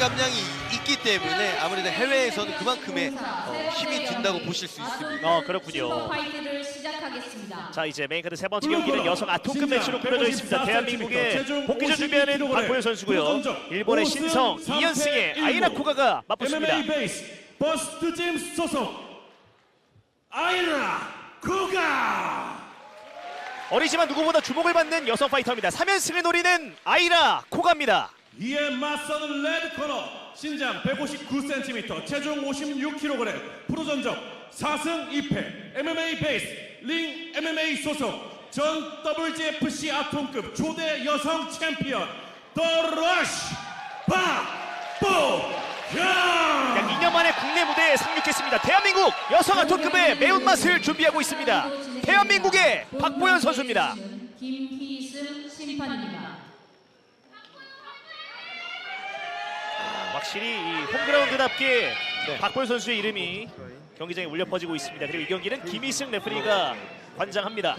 감량이 있기 때문에 아무래도 해외에서는 그만큼의 어, 힘이 든다고 보실 수 있습니다. 어 그렇군요. 파이트를 시작하겠습니다. 자 이제 메인 카드 세 번째 경기는 여성 아톰급 매치로 꾸려져 있습니다. 대한민국의 복귀전 준비하는 박보현 선수고요. 일본의 신성, 이연승의 아이나 코가가 맞붙습니다. MMA 베이스 버스트 짐 소속 아이라 쿠가 어리지만 누구보다 주목을 받는 여성 파이터입니다. 3연승을 노리는 아이라 코가입니다. 이에 맞서는 레드 코너 신장 159cm 체중 56kg 프로 전적 4승 2패 MMA 베이스 링 MMA 소속 전 WGFC 아톰급 초대 여성 챔피언 더 러쉬 박보현 약 2년 만에 국내 무대에 상륙했습니다. 대한민국 여성 아톰급의 매운맛을 준비하고 있습니다. 대한민국의 박보현 선수입니다. 김희승 심판입니다. 확실히 이 홈그라운드답게 박보현 선수의 이름이 경기장에 울려 퍼지고 있습니다. 그리고 이 경기는 김희승 레프리가 관장합니다.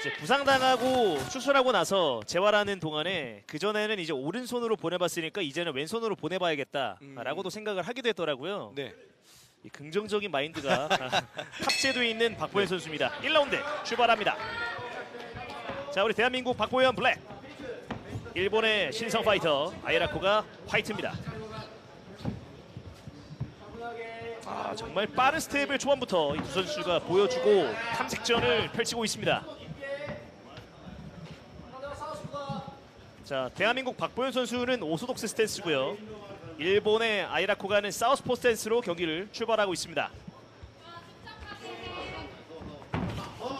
이제 부상당하고 수술하고 나서 재활하는 동안에 그 전에는 이제 오른손으로 보내봤으니까 이제는 왼손으로 보내봐야겠다라고도 생각을 하기도 했더라고요. 네. 이 긍정적인 마인드가 탑재되어 있는 박보현 선수입니다. 1라운드 출발합니다. 자 우리 대한민국 박보현 블랙 일본의 신성 파이터 아이라코가 화이트입니다. 아 정말 빠른 스텝을 초반부터 이 두 선수가 보여주고 탐색전을 펼치고 있습니다. 자 대한민국 박보현 선수는 오소독스 스탠스고요. 일본의 아이라코가는 사우스포 스탠스로 경기를 출발하고 있습니다.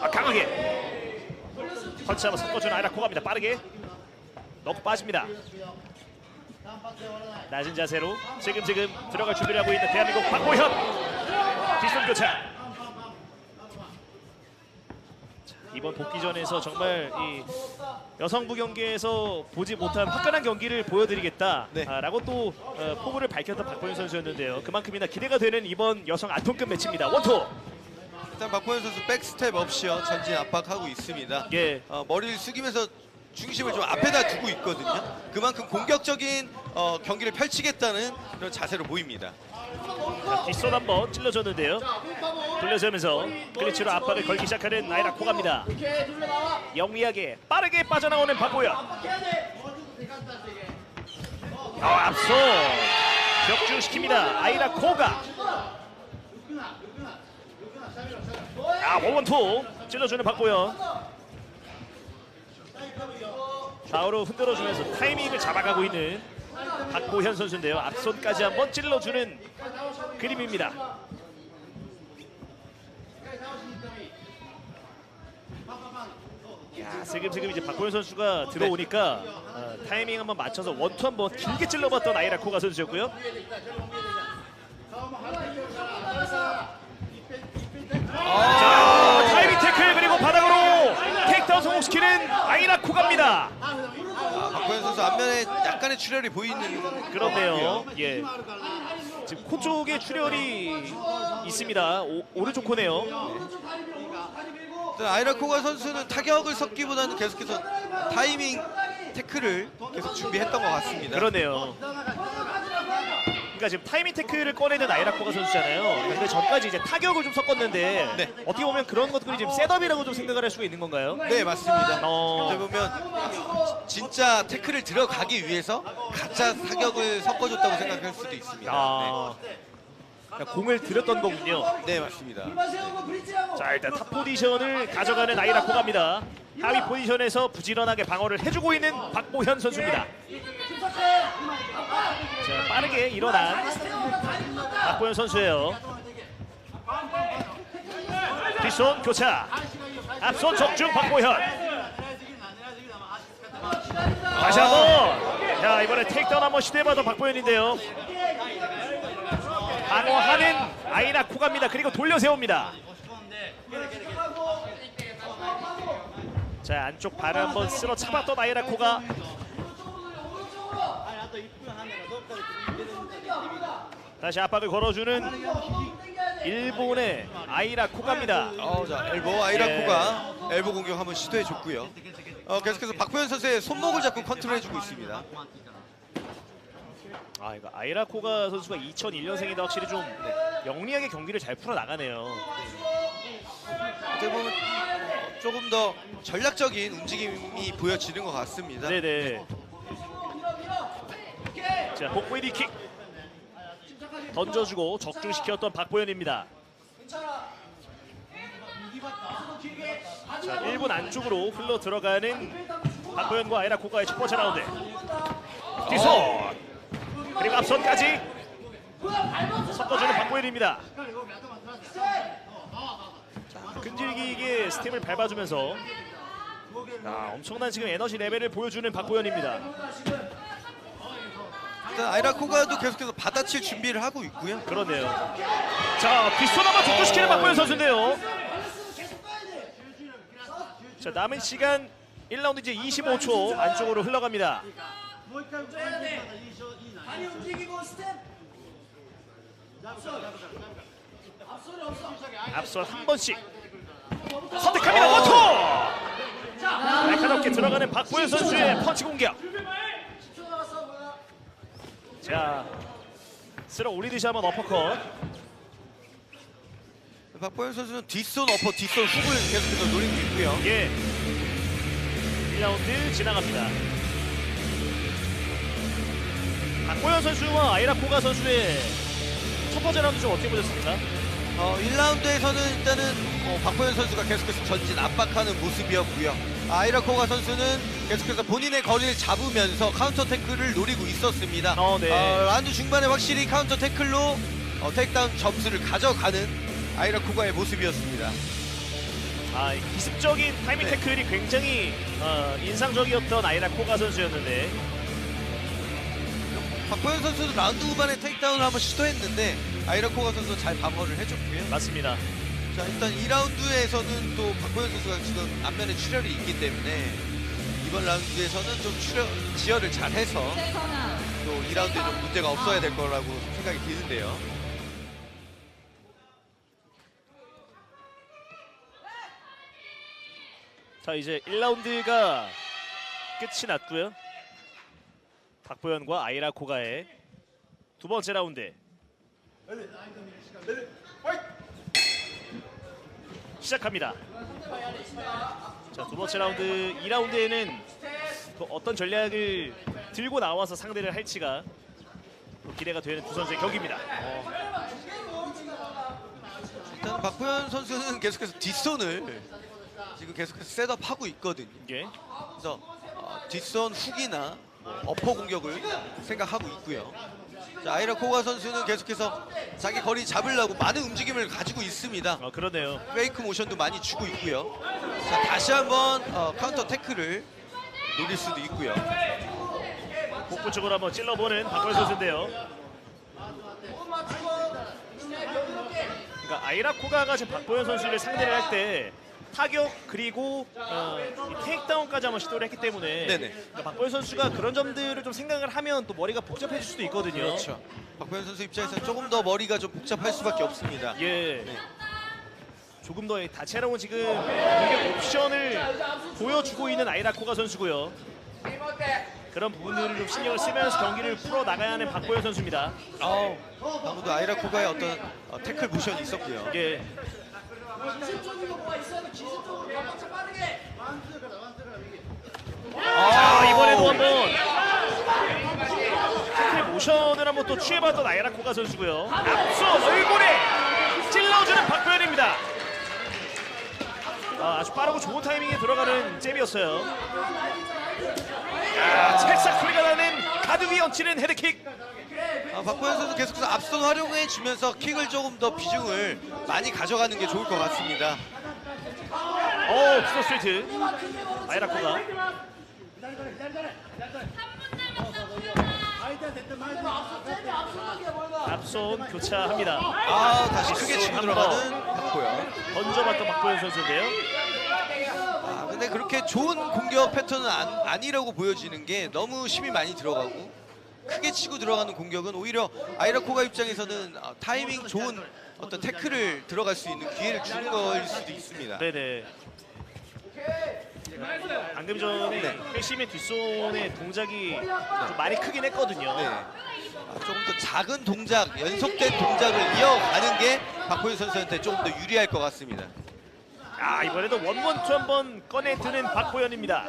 아, 강하게 펀치 한번 섞어주는 아이라코가입니다. 빠르게 넣고 빠집니다. 낮은 자세로 지금 지금 들어갈 준비를 하고 있는 대한민국 박보현 뒷손 교차 자, 이번 복귀전에서 정말 이 여성부 경기에서 보지 못한 화끈한 경기를 보여드리겠다라고 네. 또 어, 포부를 밝혔던 박보현 선수였는데요. 그만큼이나 기대가 되는 이번 여성 아톰급 매치입니다. 원투. 일단 박보현 선수 백스텝 없이요 전진 압박하고 있습니다. 예. 어, 머리를 숙이면서 중심을 좀 앞에다 두고 있거든요. 그만큼 공격적인 어, 경기를 펼치겠다는 그런 자세로 보입니다. 자, 뒷손 한번 찔러줬는데요. 돌려주면서 클리치로 압박을 걸기 시작하는 아이라 코갑니다. 영리하게 빠르게 빠져나오는 박보현. 어, 앞서 격주시킵니다. 아이라 코가. 아, 원원투 찔러주는 박보현. 좌우로 흔들어주면서 타이밍을 잡아가고 있는 박보현 선수인데요. 앞손까지 한번 찔러주는 그림입니다. 야, 슬금슬금 이제 박보현 선수가 들어오니까 어, 타이밍 한번 맞춰서 원투 한번 길게 찔러봤던 아이라 코가 선수였고요. 자, 타이밍 태클 그리고 바닥으로 테이크다운 성공시키는 아이라 코가입니다. 박보현 선수 앞면에 약간의 출혈이 보이는 그렇네요. 예. 지금 코 쪽에 출혈이 있습니다. 오, 오른쪽 코네요. 일단 아이라코가 선수는 타격을 섞기보다는 계속해서 타이밍 태클을 계속 준비했던 것 같습니다. 그러네요. 그러니까 지금 타이밍 태클을 꺼내는 아이라코가 선수잖아요. 근데 전까지 이제 타격을 좀 섞었는데 네. 어떻게 보면 그런 것들이 지금 셋업이라고 좀 생각을 할 수가 있는 건가요? 네 맞습니다. 어. 어떻게 보면 진짜 태클을 들어가기 위해서 가짜 타격을 섞어줬다고 생각할 수도 있습니다. 아, 그러니까 공을 들였던 거군요. 네, 네 맞습니다. 자 일단 탑 포지션을 가져가는 아이라코가입니다. 하위 포지션에서 부지런하게 방어를 해주고 있는 박보현 선수입니다. 자 빠르게 일어난 박보현 선수예요. 뒷손 교차. 앞손 적중 박보현. 다시 한 번. 자 이번에 테이크다운 한번 시도해봐도 박보현인데요. 방어하는 아이나 코가입니다. 그리고 돌려 세웁니다. 자 안쪽 발을 한번 쓸어 잡았던 아이나 코가 다시 압박을 걸어주는 일본의 아이라 코가입니다. 어, 자 엘보 아이라코가 엘보 공격 한번 시도해 줬고요. 어, 계속해서 박보현 선수의 손목을 잡고 컨트롤해주고 있습니다. 아 이거 아이라 코가 선수가 2001년생이다 확실히 좀 영리하게 경기를 잘 풀어 나가네요. 어떻게 보면 조금 더 전략적인 움직임이 보여지는 것 같습니다. 네네. 자 복부의 킥 던져주고 적중시켰던 박보현입니다. 자 1분 안쪽으로 흘러 들어가는 박보현과 아이라 코가의 첫 번째 라운드. 뒷손 그리고 앞손까지 섞어주는 박보현입니다. 자, 끈질기게 스텝을 밟아주면서 아, 엄청난 지금 에너지 레벨을 보여주는 박보현입니다. 일단 아이라코가도 계속해서 받아칠 준비를 하고 있고요. 그러네요. 자, 뒷손 한번 적중시키는 박보현 선수인데요. 자, 남은 시간 1라운드 이제 25초 안쪽으로 흘러갑니다. 다리 움직이고 스텝 앞선 한 번씩 선택합니다. 원투! 날카롭게 들어가는 박보현 선수의 펀치 공격. 자, 쓸어 올리듯이 한번 어퍼컷. 박보현 선수는 뒷손 어퍼, 뒷손 훅을 계속해서 노리고 있고요. 예. 1라운드 지나갑니다. 박보현 선수와 아이라 코가 선수의 첫 번째 라운드 좀 어떻게 보셨습니까? 어, 1라운드에서는 일단은 어, 박보현 선수가 계속해서 전진 압박하는 모습이었고요. 아이라코가 선수는 계속해서 본인의 거리를 잡으면서 카운터 태클을 노리고 있었습니다. 어, 네. 라운드 중반에 확실히 카운터 태클로 어, 테이크다운 점수를 가져가는 아이라코가의 모습이었습니다. 아, 기습적인 타이밍 네. 태클이 굉장히 어, 인상적이었던 아이라 코가 선수였는데 박보현 선수도 라운드 후반에 테이크다운을 한번 시도했는데 아이라코가 선수 잘 방어를 해줬고요. 맞습니다. 자 일단 2라운드에서는 또 박보현 선수가 지금 안면에 출혈이 있기 때문에 이번 라운드에서는 좀 출혈 지혈을 잘해서 또 2라운드에 좀 문제가 없어야 될 거라고 생각이 드는데요. 자, 이제 1라운드가 끝이 났고요. 박보현과 아이라 코가의 두 번째 라운드. 시작합니다. 자, 두 번째 라운드 2라운드에는 또 어떤 전략을 들고 나와서 상대를 할지가 또 기대가 되는 두 선수의 경기입니다. 일단 박보현 선수는 계속해서 뒷손을 지금 계속해서 셋업하고 있거든요. 이게 그래서 어, 뒷손 훅이나 뭐 어퍼 공격을 생각하고 있고요. 자, 아이라 코가 선수는 계속해서 자기 거리 잡으려고 많은 움직임을 가지고 있습니다. 어, 그러네요. 페이크 모션도 많이 주고 있고요. 자, 다시 한번 어, 카운터 태클을 노릴 수도 있고요. 복부 쪽으로 한번 찔러보는 박보현 선수인데요. 그러니까 아이라 코가가 지금 박보현 선수를 상대를 할 때 타격 그리고 어, 이 테이크다운까지 한번 시도를 했기 때문에 네네. 그러니까 박보현 선수가 그런 점들을 좀 생각을 하면 또 머리가 복잡해질 수도 있거든요. 그렇죠. 박보현 선수 입장에서는 조금 더 머리가 좀 복잡할 수밖에 없습니다. 예. 네. 조금 더 다채로운 지금 공격 옵션을 보여주고 있는 아이라 코가 선수고요. 그런 부분들을 좀 신경을 쓰면서 경기를 풀어 나가야 하는 박보현 선수입니다. 아우, 방금도 아이라 코가의 어떤 어, 태클 모션이 있었고요. 예. 기술적이고 뭐가 있어도 기술적으로 가볍게 빠르게 자 이번에도 한번 태클 모션을 한번 또 취해봤던 아이라 코가 선수고요. 앞서 얼굴에 찔러주는 박보현입니다. 아, 아주 빠르고 좋은 타이밍에 들어가는 잽이었어요. 아, 찰싹 소리가 나는 가드 위 얹히는 헤드킥. 아, 박보현 선수 계속해서 앞선 활용해 주면서 킥을 조금 더 비중을 많이 가져가는 게 좋을 것 같습니다. 오, 투더 스트레이트. 아이라 코가. 앞손 교차합니다. 아, 다시 크게 치고 한 들어가는 박보현. 던져봤던 박보현 선수인데요. 아, 근데 그렇게 좋은 공격 패턴은 안, 아니라고 보여지는 게 너무 힘이 많이 들어가고 크게 치고 들어가는 공격은 오히려 아이라코가 입장에서는 어, 타이밍 좋은 어떤 태클을 들어갈 수 있는 기회를 준 거일 수도 있습니다. 네네. 방금 전에 네. 회심의 뒷손의 동작이 좀 많이 크긴 했거든요. 네. 아, 조금 더 작은 동작, 연속된 동작을 이어가는 게 박보현 선수한테 조금 더 유리할 것 같습니다. 아 이번에도 원원투 한번 꺼내드는 박보현입니다.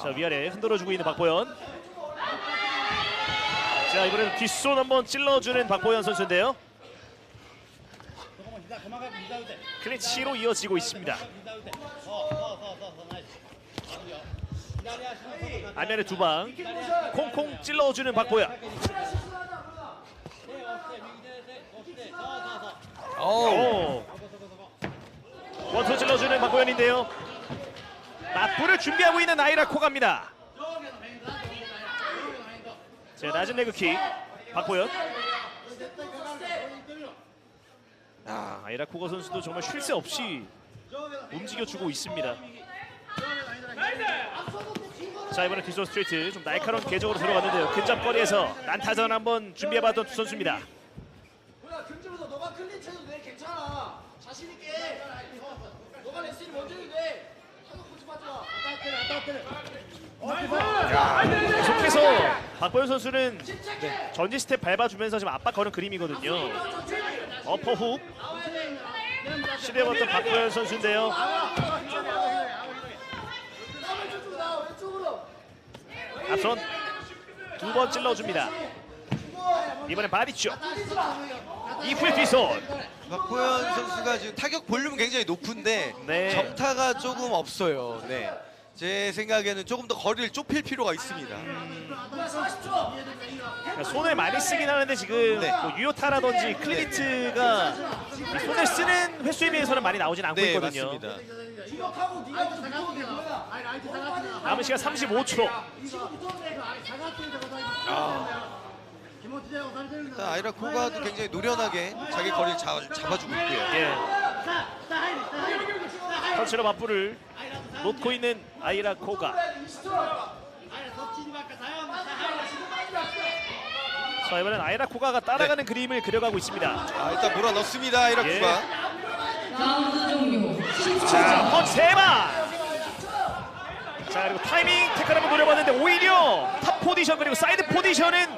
자 위아래 흔들어주고 있는 박보현. 자 이번에도 뒷손 한번 찔러주는 박보현 선수인데요. 클린치로 이어지고 있습니다. 안면에 두 방, 콩콩 찔러주는 박보현. 오. 원투 찔러주는 박보현인데요. 맞불을 준비하고 있는 아이라 코가입니다. 자 낮은 레그킥 박보현. 아 아이라 코가 선수도 정말 쉴 새 없이 움직여주고 있습니다. 자 이번에 뒷손 스트레이트 좀 날카로운 궤적으로 들어갔는데요. 근접거리에서 난타전 한번 준비해봤던 두 선수입니다. 계속해서 박보현 선수는 네, 전지 스텝 밟아주면서 지금 압박 거는 그림이거든요. 어퍼 훅 시도해봤던 박보현 선수인데요. 앞선 두 번 찔러줍니다. 이번엔 바디죠. 이후에 뒷손. 박보현 선수가 지금 타격 볼륨은 굉장히 높은데 네. 정타가 조금 없어요. 네. 제 생각에는 조금 더 거리를 좁힐 필요가 있습니다. 그러니까 손을 많이 쓰긴 하는데 지금 네. 뭐 유효타라든지 클리트가 이 손을 쓰는 횟수에 비해서는 많이 나오진 않고 네, 있거든요. 맞습니다. 남은 시간 35초. 일단 아이라 코가도 굉장히 노련하게 자기 거리를 잡, 잡아주고 있고요. 예. 터치로 맞불을 놓고 있는 아이라 코가. 자 이번엔 아이라 코가가 따라가는 그림을 그려가고 있습니다. 아, 일단 몰아 넣습니다. 아이라 예. 코가. 라운드 종료. 자, 펀치 세 방. 자 그리고 타이밍 태클 한번 노려봤는데 오히려 탑 포지션 그리고 사이드 포지션은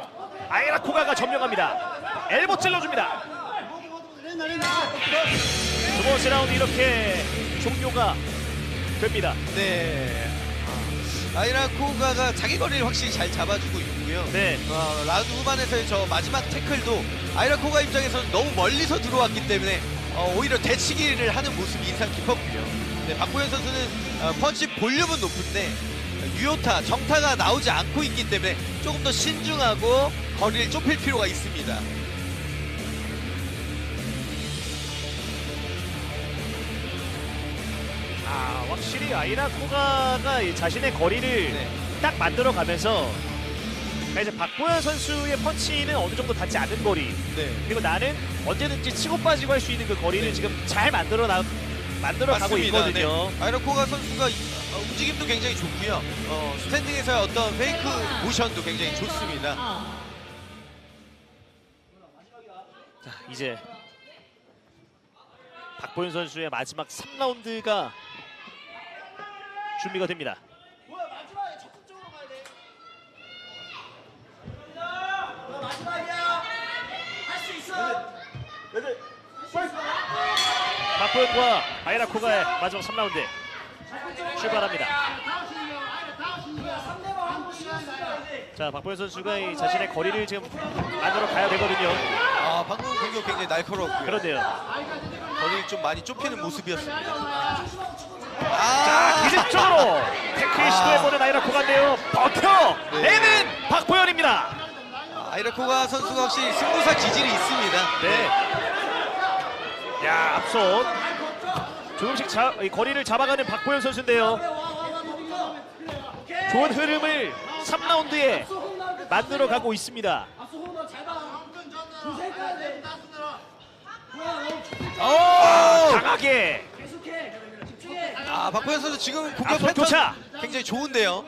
아이라 코가가 점령합니다. 엘보 찔러줍니다. 두 번째 라운드 이렇게 종료가 됩니다. 네. 아, 아이라 코가가 자기 거리를 확실히 잘 잡아주고 있고요. 네. 어, 라운드 후반에서의 저 마지막 태클도 아이라 코가 입장에서는 너무 멀리서 들어왔기 때문에 어, 오히려 대치기를 하는 모습이 인상 깊었고요. 네, 박보현 선수는 어, 펀치 볼륨은 높은데 유효타, 정타가 나오지 않고 있기 때문에 조금 더 신중하고 거리를 좁힐 필요가 있습니다. 아 확실히 아이라 코가가 이 자신의 거리를 네. 딱 만들어 가면서 그러니까 이제 박보현 선수의 펀치는 어느 정도 닿지 않는 거리 네. 그리고 나는 언제든지 치고 빠지고 할 수 있는 그 거리를 지금 잘 만들어 나 만들어 가고 있거든요. 네. 아이라코가 선수가 이- 어, 움직임도 굉장히 좋고요. 어, 스탠딩에서의 어떤 페이크 모션도 굉장히 좋습니다. 자 이제 박보현 선수의 마지막 3라운드가 준비가 됩니다. 뭐야 마지막에 적극적으로 가야 돼. 뭐야, 마지막이야. 할수 있어. 박보현과 아이라코가의 마지막 3라운드. 출발합니다. 자 박보현 선수가 이 자신의 거리를 지금 만들어 가야 되거든요. 아, 방금 공격 굉장히 날카로웠고요. 그런데요. 거리를 좀 많이 좁히는 모습이었습니다. 자 아, 기습적으로 태클 시도해보는 아이라코가인데요. 버텨 내는 박보현입니다. 아이라코가 선수가 확실히 승부사 기질이 있습니다. 네. 야 앞선 조금씩 자, 이 거리를 잡아가는 박보현 선수인데요. 좋은 흐름을 3라운드에 만들어 가고 있습니다. 어! 강하게 아, 박보현 선수 지금 공격 앞선 패턴 교차. 굉장히 좋은데요.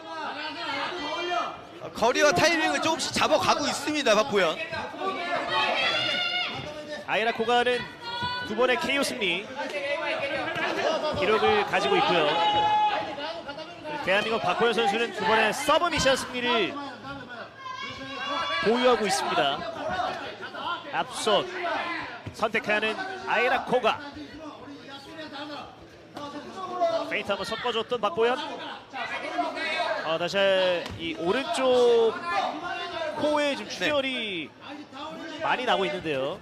아, 거리와 타이밍을 조금씩 잡아가고 있습니다 박보현. 아이라 코가는 두 번의 KO 승리 기록을 가지고 있고요. 대한민국 박보현 선수는 두 번의 서브미션 승리를 보유하고 있습니다. 앞서 선택하는 아이라 코가 페인트 한번 섞어줬던 박보현 어, 다시 이 오른쪽 코에 좀 출혈이 많이 나고 있는데요.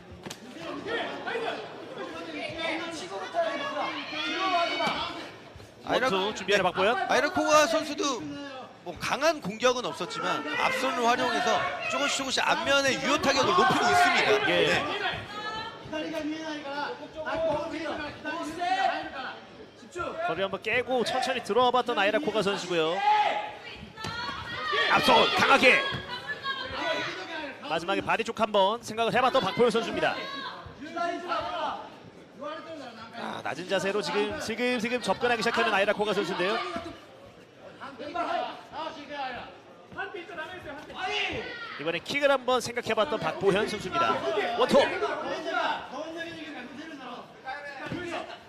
원투 준비하는 박보현. 아이라코가 선수도 뭐 강한 공격은 없었지만 앞손을 활용해서 조금씩 조금씩 앞면에 유효 타격을 높이고 있습니다. 예. 네. 거리 한번 깨고 천천히 들어와 봤던 아이라 코가 선수고요. 앞손 강하게 마지막에 바디 쪽 한번 생각을 해봤던 박보현 선수입니다. 아, 낮은 자세로 지금 슬금슬금 접근하기 시작하는 아이라 코가 선수인데요. 이번에 킥을 한번 생각해봤던 박보현 선수입니다. 원투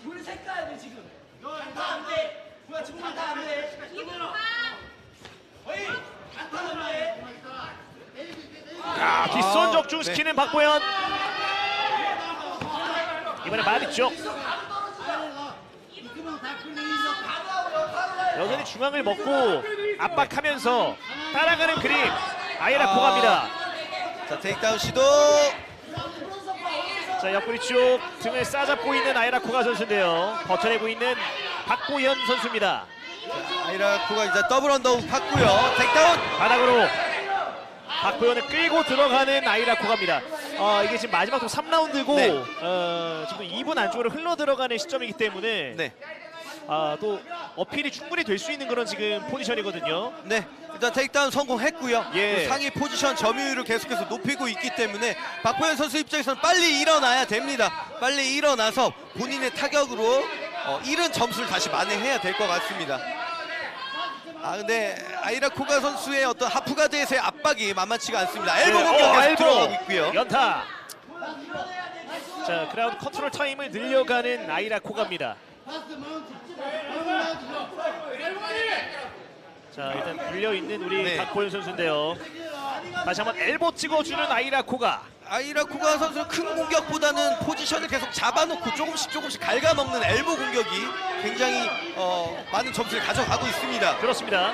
둘 색깔야 돼 지금. 다안 돼. 뭐야 지금 다안 돼. 어이 안타는 돼. 아, 뒷손 적중시키는 박보현. 이번에 쪽. 여전히 중앙을 먹고 압박하면서 따라가는 그림. 아이라 아. 코가입니다. 자 테이크다운 시도. 자 옆구리 쪽 등을 싸잡고 있는 아이라 코가 선수인데요. 버텨내고 있는 박보현 선수입니다. 아이라코가 이제 더블 언더우 팠고요. 테이크다운. 바닥으로 박보현을 끌고 들어가는 아이라 코가입니다. 어, 이게 지금 마지막 또 3라운드고 네. 어, 지금 2분 안쪽으로 흘러 들어가는 시점이기 때문에 네. 아, 또 어필이 충분히 될 수 있는 그런 지금 포지션이거든요. 네. 일단 테이크다운 성공했고요. 예. 또 상위 포지션 점유율을 계속해서 높이고 있기 때문에 박보현 선수 입장에서는 빨리 일어나야 됩니다. 빨리 일어나서 본인의 타격으로 어, 잃은 점수를 다시 만회해야 될 것 같습니다. 아 근데 아이라코가 선수의 어떤 하프가드에서의 압박이 만만치가 않습니다. 엘보 네, 공격 어, 계속. 들어가고 있고요. 연타. 자, 그라운드 컨트롤 타임을 늘려가는 아이라 코가입니다. 자, 일단 불려 있는 우리 네. 박보현 선수인데요. 다시 한번 엘보 찍어주는 아이라 코가. 아이라코가 선수는 큰 공격보다는 포지션을 계속 잡아놓고 조금씩 조금씩 갉아먹는 엘보 공격이 굉장히 어, 많은 점수를 가져가고 있습니다. 그렇습니다.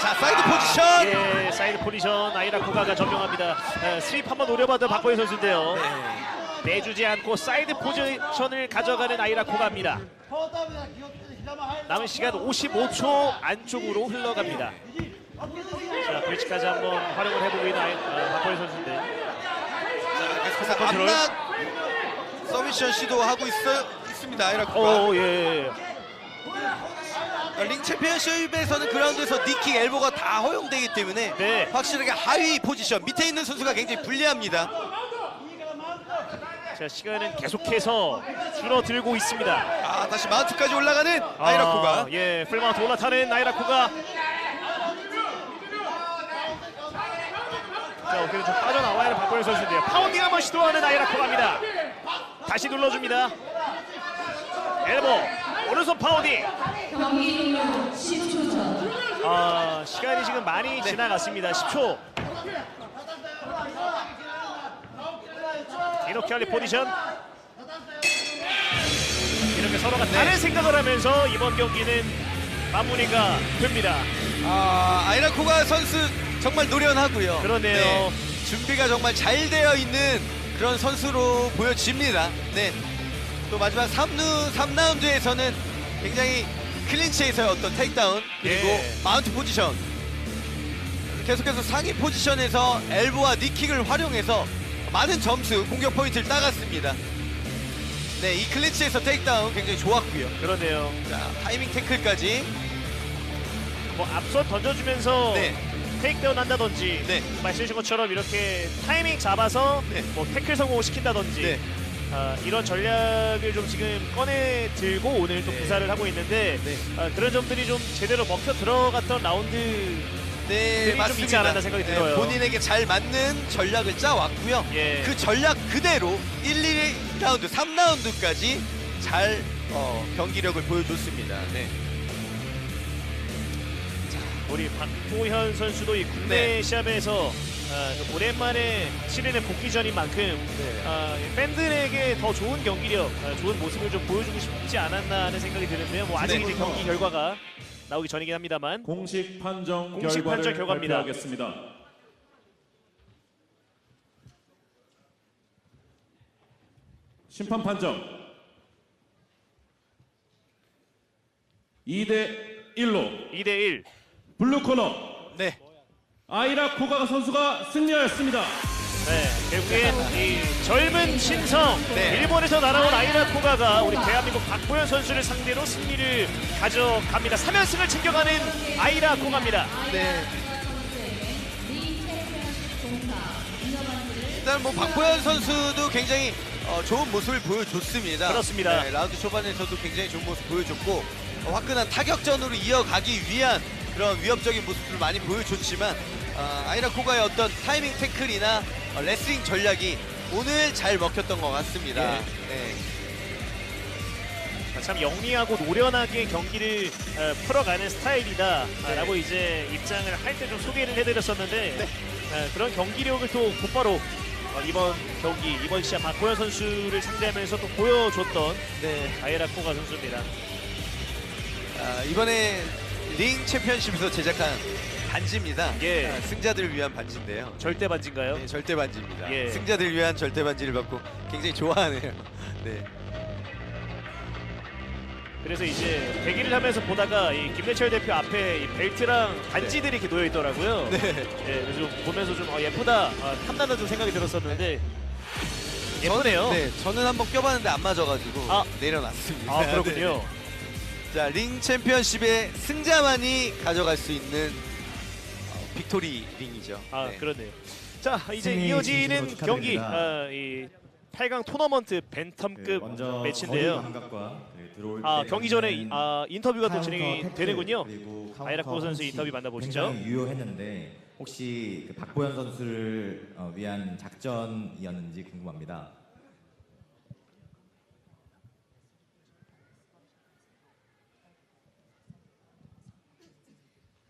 자 사이드 포지션. 예, 사이드 포지션 아이라 코가가 점령합니다. 에, 스윕 한번 노려봤던 박보현 선수인데요. 네. 내주지 않고 사이드 포지션을 가져가는 아이라 코가입니다. 남은 시간 55초 안쪽으로 흘러갑니다. 자, 브리치까지 한번 활용을 해보고 있는 아이, 어, 박보현 선수인데. 자, 계속해서 컨트롤. 앞락 서미션 시도하고 있어 있습니다. 아이라코가. 오, 예. 어, 링 챔피언십에서는 그라운드에서 니킥 엘보가 다 허용되기 때문에 네. 확실하게 하위 포지션 밑에 있는 선수가 굉장히 불리합니다. 자, 시간은 계속해서 줄어들고 있습니다. 아 다시 마운트까지 올라가는 아이라코가. 아, 예, 풀마운트 올라타는 아이라코가. 자, 어깨를 좀 빠져나와야 하는 박보현 선수인데요. 파운딩 한번 시도하는 아이라코가입니다. 다시 눌러줍니다. 엘보, 오른손 파운딩. 경기 종료 10초 전. 아, 시간이 지금 많이 지나갔습니다. 10초. 이노키알리 포지션. 이렇게 서로가 다른 생각을 하면서 이번 경기는 마무리가 됩니다. 아 아이라코가 선수 정말 노련하고요. 그러네요. 준비가 정말 잘 되어 있는 그런 선수로 보여집니다. 네. 또 마지막 3루, 3라운드에서는 굉장히 클린치에서의 어떤 테이크다운 그리고 예. 마운트 포지션 계속해서 상위 포지션에서 엘보와 니킥을 활용해서 많은 점수 공격 포인트를 따갔습니다. 네, 이 클린치에서 테이크다운 굉장히 좋았고요. 그러네요. 자, 타이밍 태클까지 뭐 앞서 던져주면서 네. 테이크다운 한다든지 네. 말씀하신 것처럼 이렇게 타이밍 잡아서 네. 뭐 태클 성공을 시킨다든지 네. 아, 이런 전략을 좀 지금 꺼내 들고 오늘 또 네. 구사를 하고 있는데 네. 아, 그런 점들이 좀 제대로 먹혀 들어갔던 라운드였던 네, 좀 있지 않았나 생각이 들어요. 본인에게 잘 맞는 전략을 짜왔고요. 예. 그 전략 그대로 1, 2라운드, 3라운드까지 잘 어, 경기력을 보여줬습니다. 네. 우리 박보현 선수도 이 국내 네. 시합에서 아, 그 오랜만에 치르는 복귀전인 만큼 네. 아, 팬들에게 더 좋은 경기력, 아, 좋은 모습을 좀 보여주고 싶지 않았나 하는 생각이 드는데요. 뭐 아직 네. 이제 경기 결과가 나오기 전이긴 합니다만 공식 판정 공식 결과를 판정 결과입니다. 발표하겠습니다. 심판 판정 2대 1로 2대 1. 블루 코너 네. 아이라 코가 선수가 승리하였습니다. 네, 결국엔 이 젊은 신성 네. 일본에서 날아온 아이라 코가가 우리 대한민국 박보현 선수를 상대로 승리를 가져갑니다. 3연승을 챙겨가는 아이라 코가입니다. 네. 일단 뭐 박보현 선수도 굉장히 어, 좋은 모습을 보여줬습니다. 그렇습니다. 네, 라운드 초반에서도 굉장히 좋은 모습 보여줬고 어, 화끈한 타격전으로 이어가기 위한 그런 위협적인 모습들을 많이 보여줬지만 어, 아이라 코가의 어떤 타이밍 태클이나 어, 레슬링 전략이 오늘 잘 먹혔던 것 같습니다. 예. 네. 아, 참 영리하고 노련하게 경기를 어, 풀어가는 스타일이다라고 이제 입장을 할 때 좀 소개를 해드렸었는데 네. 어, 그런 경기력을 또 곧바로 어, 이번 경기 이번 시합 박보현 선수를 상대하면서 또 보여줬던 네. 아이라 코가 선수입니다. 아, 이번에 링 챔피언십에서 제작한 반지입니다. 예. 아, 승자들을 위한 반지인데요. 절대 반지인가요? 네, 절대 반지입니다. 예. 승자들을 위한 절대 반지를 받고 굉장히 좋아하네요. 네. 그래서 이제 대기를 하면서 보다가 이 김래철 대표 앞에 이 벨트랑 반지들이 이렇게 놓여 있더라고요. 네. 예, 그래서 좀 보면서 좀 어, 예쁘다, 아, 탐나는 좀 생각이 들었었는데 예쁘네요. 저, 네, 저는 한번 껴봤는데 안 맞아가지고 아. 내려놨습니다. 아 그렇군요. 네. 자, 링 챔피언십의 승자만이 가져갈 수 있는 어, 빅토리 링이죠. 아 네. 그렇네요. 자 이제 승리 이어지는 진심으로 경기 축하드립니다. 아, 이 8강 토너먼트 그 벤텀급 먼저 거리 매치인데요. 감각과 그 들어올 아 때 경기 전에 아, 인터뷰가 또 카운터 진행이 태클, 되는군요. 그리고 카운터 아이라코 선수 인터뷰 만나보시죠. 굉장히 유효했는데 혹시 그 박보현 선수를 어, 위한 작전이었는지 궁금합니다.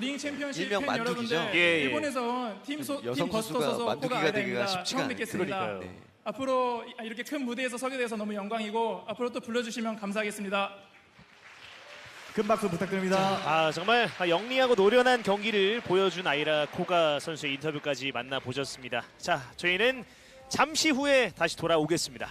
링 챔피언십 일명 팬 만두기죠? 여러분들 예, 예. 일본에서 온 팀, 소, 팀 여성 버스터 선수가 소속 만두기가 코가 되기가. 쉽지가 처음 않아요. 뵙겠습니다. 그러니까요. 네. 앞으로 이- 이렇게 큰 무대에서 서게 돼서 너무 영광이고 앞으로 또 불러주시면 감사하겠습니다. 큰 박수 부탁드립니다. 아 정말 영리하고 노련한 경기를 보여준 아이라 코가 선수의 인터뷰까지 만나보셨습니다. 자 저희는 잠시 후에 다시 돌아오겠습니다.